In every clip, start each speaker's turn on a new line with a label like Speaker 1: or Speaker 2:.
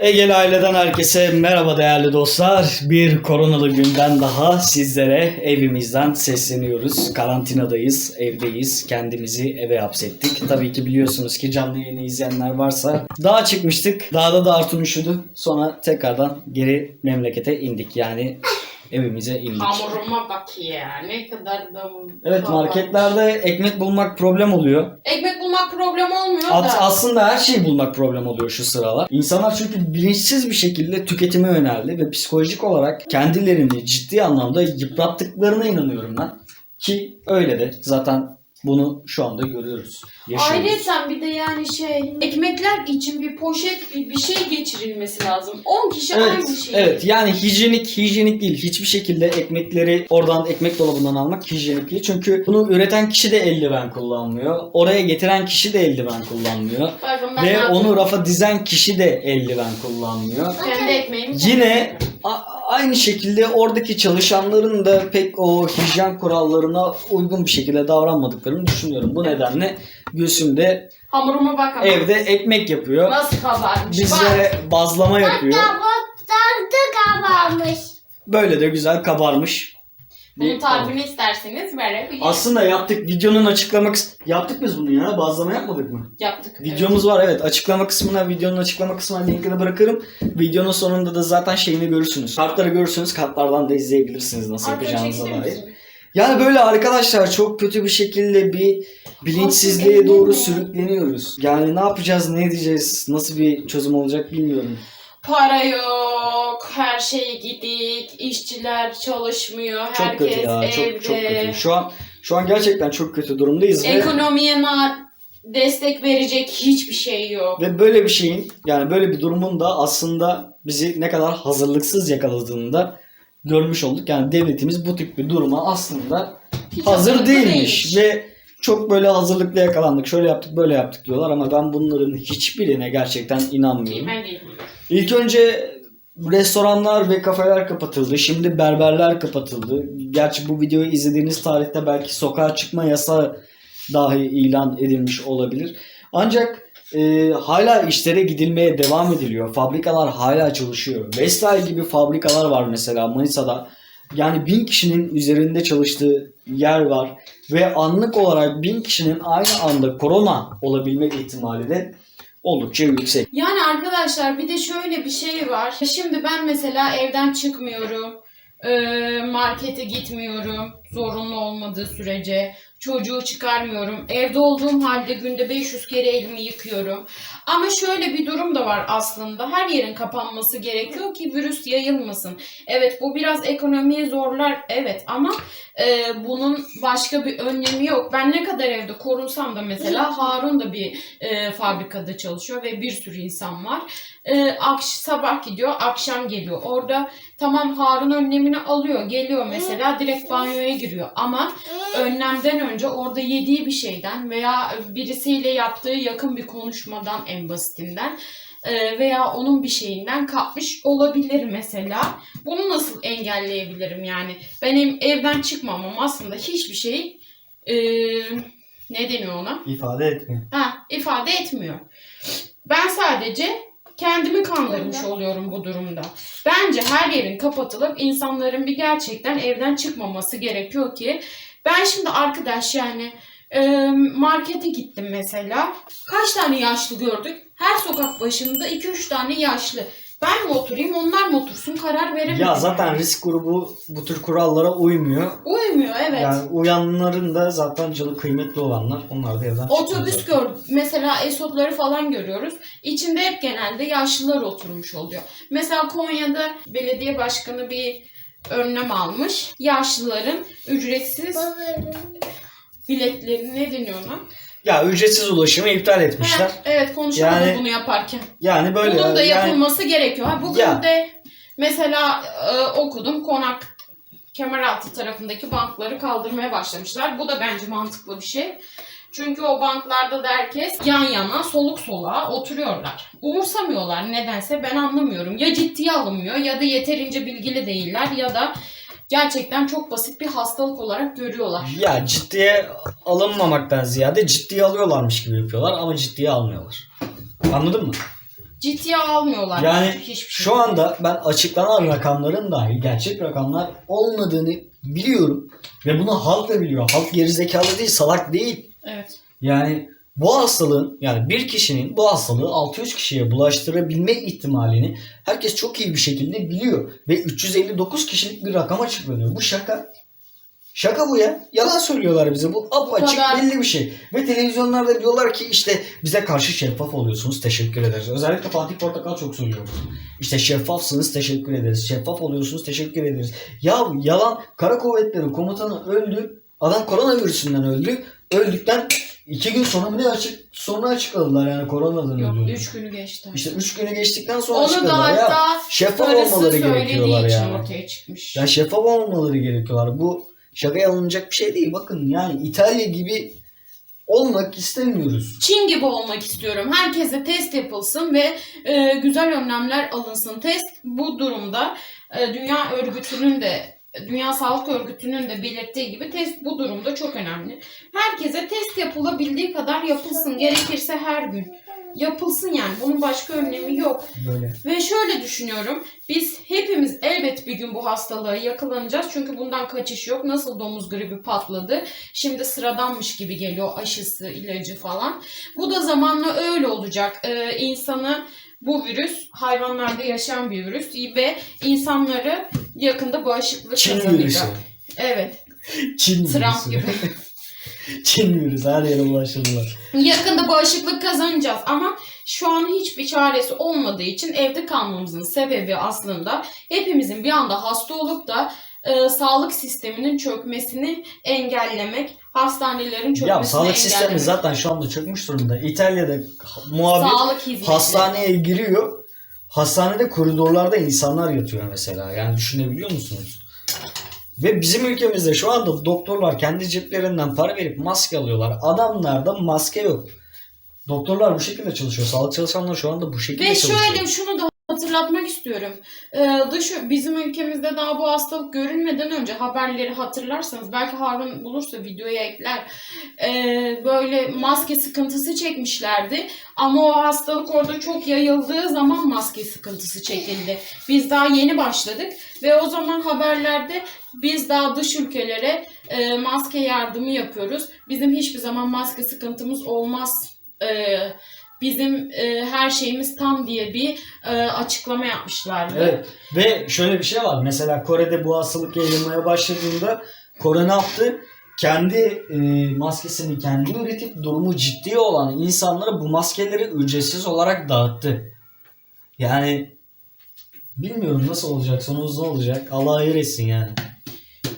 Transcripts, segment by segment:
Speaker 1: Egel aileden herkese merhaba değerli dostlar. Bir koronalı günden daha sizlere evimizden sesleniyoruz. Karantinadayız, evdeyiz. Kendimizi eve hapsettik. Tabii ki biliyorsunuz ki canlı yayını izleyenler varsa dağa çıkmıştık. Dağda da Artun üşüdü. Sonra tekrardan geri memlekete indik. Yani evimize indik.
Speaker 2: Hamuruma bak ya ne kadar da
Speaker 1: Evet marketlerde ekmek bulmak problem oluyor.
Speaker 2: Ekmek bulmak problem olmuyor da.
Speaker 1: aslında her şeyi bulmak problem oluyor şu sıralar. İnsanlar çünkü bilinçsiz bir şekilde tüketime yöneldi ve psikolojik olarak kendilerini ciddi anlamda yıprattıklarına inanıyorum ben. Ki öyle de zaten bunu şu anda görüyoruz. Yaşıyoruz.
Speaker 2: Ayrıca bir de yani şey ekmekler için bir poşet bir, bir şey geçirilmesi lazım. 10 kişi
Speaker 1: Evet,
Speaker 2: aynı şeyi.
Speaker 1: evet yani hijyenik hijyenik değil. Hiçbir şekilde ekmekleri oradan ekmek dolabından almak hijyenik değil. Çünkü bunu üreten kişi de eldiven kullanmıyor. Oraya getiren kişi de eldiven kullanmıyor.
Speaker 2: Bakın ben
Speaker 1: Ve onu rafa dizen kişi de eldiven kullanmıyor.
Speaker 2: kendi ekmeğimi
Speaker 1: Yine a- aynı şekilde oradaki çalışanların da pek o hijyen kurallarına uygun bir şekilde davranmadıklarını düşünüyorum. Bu nedenle Gülsüm de
Speaker 2: hamuruma bak ama.
Speaker 1: evde ekmek yapıyor.
Speaker 2: Nasıl kabarmış. Bak.
Speaker 1: Bizlere bazlama yapıyor.
Speaker 3: Tadı kabarmış.
Speaker 1: Böyle de güzel kabarmış.
Speaker 2: Bunun
Speaker 1: Bir-
Speaker 2: tarifini isterseniz verebilirim.
Speaker 1: Aslında yaptık videonun açıklama kıs- yaptık biz bunu ya bazlama yapmadık mı?
Speaker 2: Yaptık.
Speaker 1: Videomuz var evet açıklama kısmına videonun açıklama kısmına linkini bırakırım. Videonun sonunda da zaten şeyini görürsünüz. Kartları görürsünüz kartlardan da izleyebilirsiniz nasıl.
Speaker 2: Arkaya
Speaker 1: yapacağınıza
Speaker 2: çekilir
Speaker 1: dair.
Speaker 2: misin?
Speaker 1: Yani böyle arkadaşlar çok kötü bir şekilde bir bilinçsizliğe
Speaker 2: Aslında
Speaker 1: doğru sürükleniyoruz. Yani ne yapacağız, ne edeceğiz, nasıl bir çözüm olacak bilmiyorum.
Speaker 2: Para yok, her şey gidik, işçiler çalışmıyor,
Speaker 1: Çok
Speaker 2: herkes
Speaker 1: kötü ya,
Speaker 2: evde.
Speaker 1: çok çok kötü. Şu an şu an gerçekten çok kötü durumdayız ve,
Speaker 2: Ekonomiye na- destek verecek hiçbir şey yok.
Speaker 1: ve böyle bir şeyin yani böyle bir durumun da aslında bizi ne kadar hazırlıksız yakaladığını da görmüş olduk. Yani devletimiz bu tip bir duruma aslında
Speaker 2: Hiç
Speaker 1: hazır değilmiş ve çok böyle hazırlıklı yakalandık. Şöyle yaptık, böyle yaptık diyorlar ama ben bunların hiçbirine gerçekten inanmıyorum.
Speaker 2: Ben.
Speaker 1: İlk önce restoranlar ve kafeler kapatıldı. Şimdi berberler kapatıldı. Gerçi bu videoyu izlediğiniz tarihte belki sokağa çıkma yasağı dahi ilan edilmiş olabilir. Ancak e, hala işlere gidilmeye devam ediliyor. Fabrikalar hala çalışıyor. Vestel gibi fabrikalar var mesela Manisa'da. Yani bin kişinin üzerinde çalıştığı yer var. Ve anlık olarak bin kişinin aynı anda korona olabilme ihtimali de oldukça yüksek.
Speaker 2: Yani arkadaşlar bir de şöyle bir şey var. Şimdi ben mesela evden çıkmıyorum. Markete gitmiyorum. Zorunlu olmadığı sürece. Çocuğu çıkarmıyorum. Evde olduğum halde günde 500 kere elimi yıkıyorum. Ama şöyle bir durum da var aslında. Her yerin kapanması gerekiyor ki virüs yayılmasın. Evet bu biraz ekonomiyi zorlar. Evet ama e, bunun başka bir önlemi yok. Ben ne kadar evde korunsam da mesela Harun da bir e, fabrikada çalışıyor ve bir sürü insan var. E, akş sabah gidiyor, akşam geliyor. Orada tamam Harun önlemini alıyor, geliyor mesela direkt banyoya giriyor. Ama önlemden önce orada yediği bir şeyden veya birisiyle yaptığı yakın bir konuşmadan en basitinden e, veya onun bir şeyinden kapmış olabilir mesela. Bunu nasıl engelleyebilirim yani? Benim evden çıkmamam aslında hiçbir şey e, ne deniyor ona?
Speaker 1: İfade etmiyor.
Speaker 2: Ha, ifade etmiyor. Ben sadece kendimi kandırmış oluyorum bu durumda. Bence her yerin kapatılıp insanların bir gerçekten evden çıkmaması gerekiyor ki ben şimdi arkadaş yani e, markete gittim mesela. Kaç tane yaşlı gördük? Her sokak başında 2-3 tane yaşlı. Ben mi oturayım onlar mı otursun karar veremedim.
Speaker 1: Ya zaten risk grubu bu tür kurallara uymuyor.
Speaker 2: Uymuyor evet.
Speaker 1: Yani uyanların da zaten canı kıymetli olanlar onlar da evden
Speaker 2: Otobüs gördük. Mesela esotları falan görüyoruz. İçinde hep genelde yaşlılar oturmuş oluyor. Mesela Konya'da belediye başkanı bir önlem almış. Yaşlıların ücretsiz biletleri ne deniyor ona?
Speaker 1: Ya ücretsiz ulaşımı iptal etmişler.
Speaker 2: Heh, evet konuşamadım
Speaker 1: Yani-
Speaker 2: bunu yaparken.
Speaker 1: Yani böyle
Speaker 2: Bunun da
Speaker 1: yani
Speaker 2: yapılması gerekiyor. Ha, bugün
Speaker 1: Ya.
Speaker 2: de mesela e, okudum konak Kemeraltı tarafındaki bankları kaldırmaya başlamışlar. Bu da bence mantıklı bir şey. Çünkü o banklarda da herkes yan yana soluk soluğa oturuyorlar. Umursamıyorlar nedense ben anlamıyorum. Ya ciddiye alınmıyor ya da yeterince bilgili değiller ya da gerçekten çok basit bir hastalık olarak görüyorlar.
Speaker 1: ya ciddiye alınmamaktan ziyade ciddiye alıyorlarmış gibi yapıyorlar ama ciddiye almıyorlar. Anladın mı?
Speaker 2: ciddiye almıyorlar.
Speaker 1: Yani
Speaker 2: hiçbir şey.
Speaker 1: Şu anda ben açıklanan rakamların dahi gerçek rakamlar olmadığını biliyorum. Ve bunu halk da biliyor. Halk gerizekalı değil, salak değil.
Speaker 2: Evet.
Speaker 1: Yani bu hastalığın yani bir kişinin bu hastalığı 600 kişiye bulaştırabilme ihtimalini herkes çok iyi bir şekilde biliyor. Ve 359 kişilik bir rakam açıklanıyor. Bu şaka. Şaka bu ya. Yalan söylüyorlar bize. Bu apaçık
Speaker 2: kadar.
Speaker 1: belli bir şey. Ve televizyonlarda diyorlar ki işte bize karşı şeffaf oluyorsunuz. Teşekkür ederiz. Özellikle Fatih Portakal çok söylüyor bunu. İşte şeffafsınız. Teşekkür ederiz. Şeffaf oluyorsunuz. Teşekkür ederiz. Ya yalan. Kara kuvvetleri komutanı öldü. Adam koronavirüsünden öldü. Öldükten iki gün sonra mı ne açık sonra açıkladılar yani koronadan
Speaker 2: Yok
Speaker 1: öldüğünü.
Speaker 2: 3 günü geçti.
Speaker 1: İşte 3 günü geçtikten sonra
Speaker 2: Onu da
Speaker 1: açıkladılar ya.
Speaker 2: hatta
Speaker 1: Şeffaf
Speaker 2: karısı
Speaker 1: olmaları
Speaker 2: söylediği
Speaker 1: gerekiyorlar
Speaker 2: için
Speaker 1: yani.
Speaker 2: ortaya çıkmış.
Speaker 1: Ya şeffaf olmaları gerekiyorlar. Bu şakaya alınacak bir şey değil. Bakın yani İtalya gibi olmak istemiyoruz.
Speaker 2: Çin gibi olmak istiyorum. Herkese test yapılsın ve e, güzel önlemler alınsın. Test bu durumda e, Dünya Örgütü'nün de Dünya Sağlık Örgütü'nün de belirttiği gibi test bu durumda çok önemli. Herkese test yapılabildiği kadar yapılsın. Gerekirse her gün yapılsın yani. Bunun başka önlemi yok.
Speaker 1: Böyle.
Speaker 2: Ve şöyle düşünüyorum. Biz hepimiz elbet bir gün bu hastalığa yakalanacağız. Çünkü bundan kaçış yok. Nasıl domuz gribi patladı. Şimdi sıradanmış gibi geliyor aşısı, ilacı falan. Bu da zamanla öyle olacak. Ee, insanı bu virüs hayvanlarda yaşayan bir virüs ve insanları yakında bağışıklık
Speaker 1: Çin virüsü.
Speaker 2: kazanacak. Evet.
Speaker 1: Çin
Speaker 2: Trump
Speaker 1: virüsü.
Speaker 2: gibi.
Speaker 1: Çin virüsü. Her yere bulaştırdılar.
Speaker 2: Yakında bağışıklık kazanacağız ama şu an hiçbir çaresi olmadığı için evde kalmamızın sebebi aslında hepimizin bir anda hasta olup da e, sağlık sisteminin çökmesini engellemek, hastanelerin çökmesini
Speaker 1: Ya sağlık
Speaker 2: engellemek.
Speaker 1: sistemi zaten şu anda çökmüş durumda. İtalya'da muhabir hastaneye giriyor. Hastanede koridorlarda insanlar yatıyor mesela. Yani düşünebiliyor musunuz? Ve bizim ülkemizde şu anda doktorlar kendi ceplerinden para verip maske alıyorlar. Adamlarda maske yok. Doktorlar bu şekilde çalışıyor. Sağlık çalışanları şu anda bu şekilde
Speaker 2: Ve
Speaker 1: çalışıyor.
Speaker 2: şöyle şunu da hatırlatmak istiyorum. Ee, dış bizim ülkemizde daha bu hastalık görülmeden önce haberleri hatırlarsanız belki Harun bulursa videoya ekler. Ee, böyle maske sıkıntısı çekmişlerdi. Ama o hastalık orada çok yayıldığı zaman maske sıkıntısı çekildi. Biz daha yeni başladık ve o zaman haberlerde biz daha dış ülkelere e, maske yardımı yapıyoruz. Bizim hiçbir zaman maske sıkıntımız olmaz. Ee, bizim e, her şeyimiz tam diye bir e, açıklama yapmışlardı.
Speaker 1: Evet. Ve şöyle bir şey var. Mesela Kore'de bu hastalık yayılmaya başladığında Kore ne yaptı? Kendi e, maskesini kendi üretip durumu ciddi olan insanlara bu maskeleri ücretsiz olarak dağıttı. Yani bilmiyorum nasıl olacak, sonumuz ne olacak. Allah hayır etsin yani.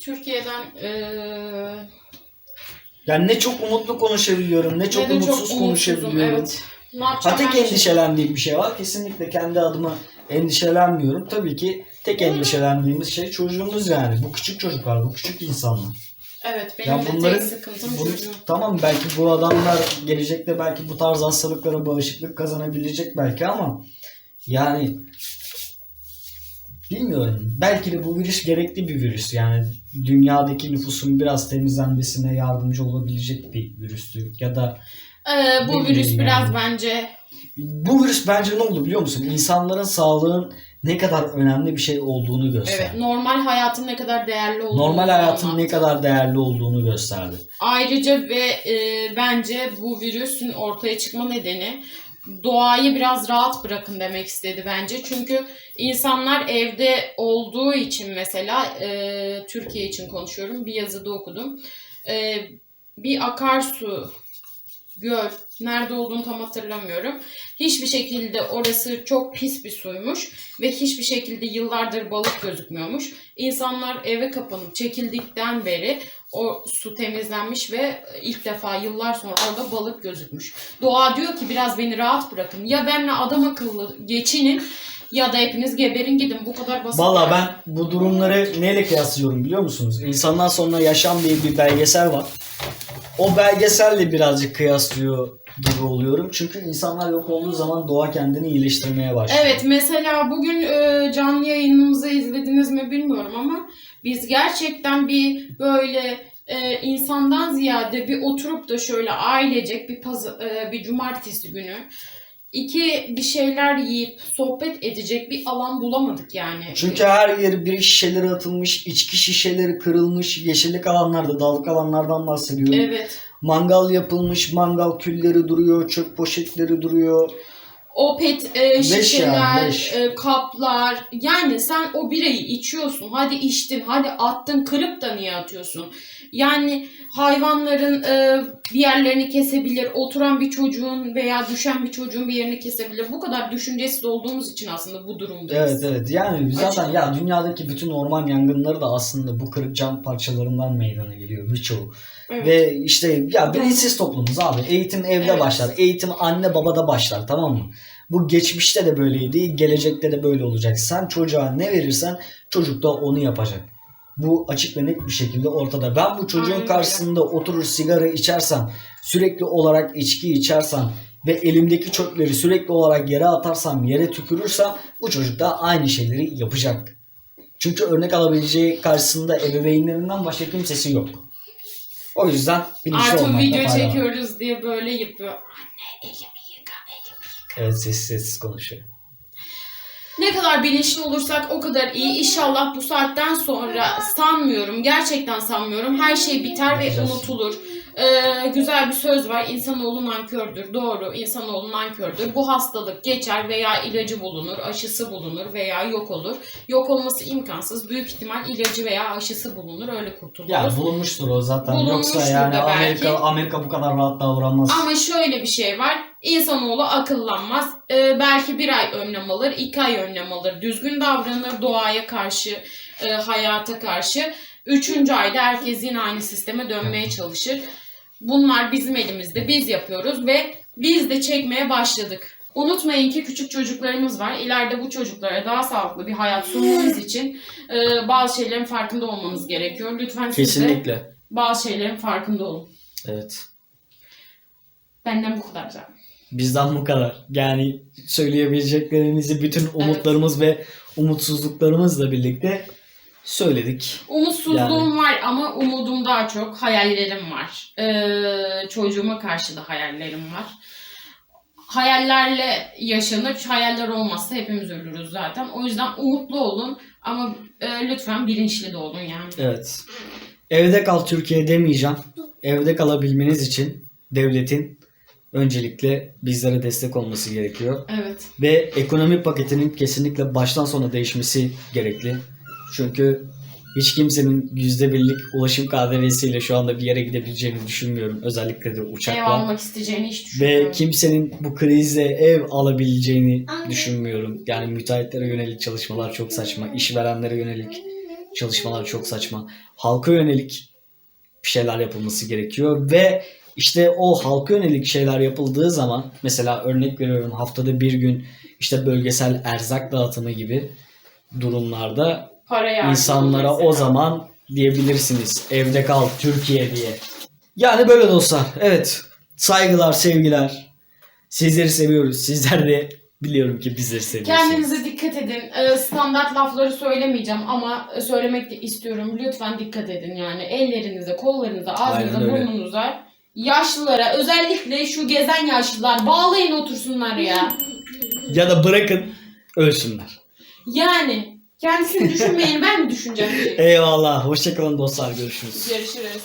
Speaker 2: Türkiye'den e,
Speaker 1: Yani ne çok umutlu konuşabiliyorum, ne çok
Speaker 2: ne
Speaker 1: umutsuz
Speaker 2: umutsuzum,
Speaker 1: konuşabiliyorum.
Speaker 2: Evet. Ne
Speaker 1: Ha tek endişelendiğim bir şey var. Kesinlikle kendi adıma endişelenmiyorum. Tabii ki tek endişelendiğimiz şey çocuğumuz yani. Bu küçük çocuklar, bu küçük insanlar.
Speaker 2: Evet benim
Speaker 1: Ya
Speaker 2: de
Speaker 1: bunların-
Speaker 2: tek sıkıntım
Speaker 1: Bunu-
Speaker 2: çocuğum.
Speaker 1: tamam belki bu adamlar gelecekte belki bu tarz hastalıklara bağışıklık kazanabilecek belki ama yani bilmiyorum. Belki de bu virüs gerekli bir virüs. Yani dünyadaki nüfusun biraz temizlenmesine yardımcı olabilecek bir virüstü. Ya da
Speaker 2: Ee, bu virüs
Speaker 1: yani.
Speaker 2: biraz bence
Speaker 1: bu virüs bence ne oldu biliyor musun? İnsanların sağlığın ne kadar önemli bir şey olduğunu gösterdi.
Speaker 2: evet normal hayatın ne kadar değerli olduğunu
Speaker 1: Normal hayatın
Speaker 2: anlattı.
Speaker 1: ne kadar değerli olduğunu gösterdi.
Speaker 2: Ayrıca ve e, bence bu virüsün ortaya çıkma nedeni doğayı biraz rahat bırakın demek istedi bence. Çünkü insanlar evde olduğu için mesela e, Türkiye için konuşuyorum bir yazıda okudum. E, bir akarsu göl nerede olduğunu tam hatırlamıyorum. Hiçbir şekilde orası çok pis bir suymuş ve hiçbir şekilde yıllardır balık gözükmüyormuş. İnsanlar eve kapanıp çekildikten beri o su temizlenmiş ve ilk defa yıllar sonra orada balık gözükmüş. Doğa diyor ki biraz beni rahat bırakın. Ya benle adam akıllı geçinin ya da hepiniz geberin gidin. Bu kadar basit.
Speaker 1: Valla ben bu durumları neyle kıyaslıyorum biliyor musunuz? İnsandan sonra yaşam diye bir belgesel var. O belgeselle birazcık kıyaslıyor gibi oluyorum. Çünkü insanlar yok olduğu zaman doğa kendini iyileştirmeye başlıyor.
Speaker 2: Evet mesela bugün e, canlı yayınımızı izlediniz mi bilmiyorum ama biz gerçekten bir böyle e, insandan ziyade bir oturup da şöyle ailecek bir paz- e, bir cumartesi günü iki bir şeyler yiyip sohbet edecek bir alan bulamadık yani.
Speaker 1: Çünkü her yer bir şişeleri atılmış, içki şişeleri kırılmış, yeşillik alanlarda, dağlık alanlardan bahsediyorum.
Speaker 2: Evet.
Speaker 1: Mangal yapılmış, mangal külleri duruyor, çöp poşetleri duruyor.
Speaker 2: O pet e, şişeler,
Speaker 1: yani, leş.
Speaker 2: e, kaplar. Yani sen o birayı içiyorsun. Hadi içtin, hadi attın, kırıp da niye atıyorsun? Yani hayvanların e, bir yerlerini kesebilir, oturan bir çocuğun veya düşen bir çocuğun bir yerini kesebilir. Bu kadar düşüncesiz olduğumuz için aslında bu durumdayız.
Speaker 1: Evet evet yani zaten
Speaker 2: Açık.
Speaker 1: ya dünyadaki bütün orman yangınları da aslında bu kırık cam parçalarından meydana geliyor birçoğu.
Speaker 2: Evet.
Speaker 1: Ve işte ya bilinçsiz toplumuz abi. Eğitim evde
Speaker 2: Evet.
Speaker 1: başlar. Eğitim anne babada başlar tamam mı? Bu geçmişte de böyleydi, gelecekte de böyle olacak. Sen çocuğa ne verirsen çocuk da onu yapacak. Bu açık ve net bir şekilde ortada. Ben bu çocuğun
Speaker 2: Aynen
Speaker 1: karşısında oturur sigara içersem, sürekli olarak içki içersem ve elimdeki çöpleri sürekli olarak yere atarsam, yere tükürürsem bu çocuk da aynı şeyleri yapacak. Çünkü örnek alabileceği karşısında ebeveynlerinden başka kimsesi yok. O yüzden bilinçli
Speaker 2: Artı
Speaker 1: olmakta
Speaker 2: video
Speaker 1: fayda var.
Speaker 2: çekiyoruz diye böyle yapıyor. Anne elimi
Speaker 1: Evet sessiz sessiz konuşuyor.
Speaker 2: Ne kadar bilinçli olursak o kadar iyi. İnşallah bu saatten sonra sanmıyorum, gerçekten sanmıyorum. Her şey biter ve
Speaker 1: Bakacağız.
Speaker 2: unutulur. Ee, güzel bir söz var. İnsanoğlu nankördür. Doğru, insanoğlu nankördür. Bu hastalık geçer veya ilacı bulunur, aşısı bulunur veya yok olur. Yok olması imkansız. Büyük ihtimal ilacı veya aşısı bulunur. Öyle kurtuluruz.
Speaker 1: Ya bulunmuştur o zaten.
Speaker 2: Bulunmuştur
Speaker 1: Yoksa yani
Speaker 2: da belki.
Speaker 1: Amerika Amerika bu kadar rahat davranmaz.
Speaker 2: Ama şöyle bir şey var. İnsanoğlu akıllanmaz. Ee, belki bir ay önlem alır, iki ay önlem alır. Düzgün davranır doğaya karşı, e, hayata karşı. Üçüncü ayda herkes yine aynı sisteme dönmeye çalışır. Bunlar bizim elimizde. Biz yapıyoruz ve biz de çekmeye başladık. Unutmayın ki küçük çocuklarımız var. İleride bu çocuklara daha sağlıklı bir hayat sunmanız için e, bazı şeylerin farkında olmanız gerekiyor. Lütfen siz de
Speaker 1: Kesinlikle.
Speaker 2: bazı şeylerin farkında olun.
Speaker 1: Evet.
Speaker 2: Benden bu kadar zaten.
Speaker 1: Bizden bu kadar. Yani söyleyebileceklerimizi bütün umutlarımız ve umutsuzluklarımızla birlikte söyledik.
Speaker 2: Umutsuzluğum
Speaker 1: Yani.
Speaker 2: var ama umudum daha çok. Hayallerim var. Ee, çocuğuma karşı da hayallerim var. Hayallerle yaşanır. Hayaller olmazsa hepimiz ölürüz zaten. O yüzden umutlu olun ama e, lütfen bilinçli de olun yani.
Speaker 1: Evet. Evde kal Türkiye demeyeceğim. Evde kalabilmeniz için devletin öncelikle bizlere destek olması gerekiyor.
Speaker 2: Evet.
Speaker 1: Ve ekonomi paketinin kesinlikle baştan sona değişmesi gerekli. Çünkü hiç kimsenin %1'lik ulaşım KDV'siyle şu anda bir yere gidebileceğini düşünmüyorum. Özellikle de
Speaker 2: Ev
Speaker 1: uçakla.
Speaker 2: almak isteyeceğini hiç düşünmüyorum.
Speaker 1: Ve kimsenin bu krizle ev alabileceğini düşünmüyorum. Yani müteahhitlere yönelik çalışmalar çok saçma. işverenlere yönelik çalışmalar çok saçma. Halka yönelik bir şeyler yapılması gerekiyor ve işte o halka yönelik şeyler yapıldığı zaman mesela örnek veriyorum haftada bir gün işte bölgesel erzak dağıtımı gibi durumlarda
Speaker 2: Para
Speaker 1: insanlara
Speaker 2: mesela.
Speaker 1: o zaman diyebilirsiniz evde kal Türkiye diye. Yani böyle dostlar. Evet. Saygılar, sevgiler. Sizleri seviyoruz. Sizler de biliyorum ki bizleri seviyorsunuz.
Speaker 2: Kendinize dikkat edin. Ee, standart lafları söylemeyeceğim ama söylemek de istiyorum. Lütfen dikkat edin yani. Ellerinize, kollarınıza, ağzınıza, burnunuza. Yaşlılara özellikle şu gezen yaşlılar bağlayın otursunlar ya.
Speaker 1: Ya da bırakın ölsünler.
Speaker 2: Yani kendisini düşünmeyin ben mi düşüneceğim?
Speaker 1: Eyvallah. Hoşçakalın dostlar. Görüşürüz.
Speaker 2: Görüşürüz.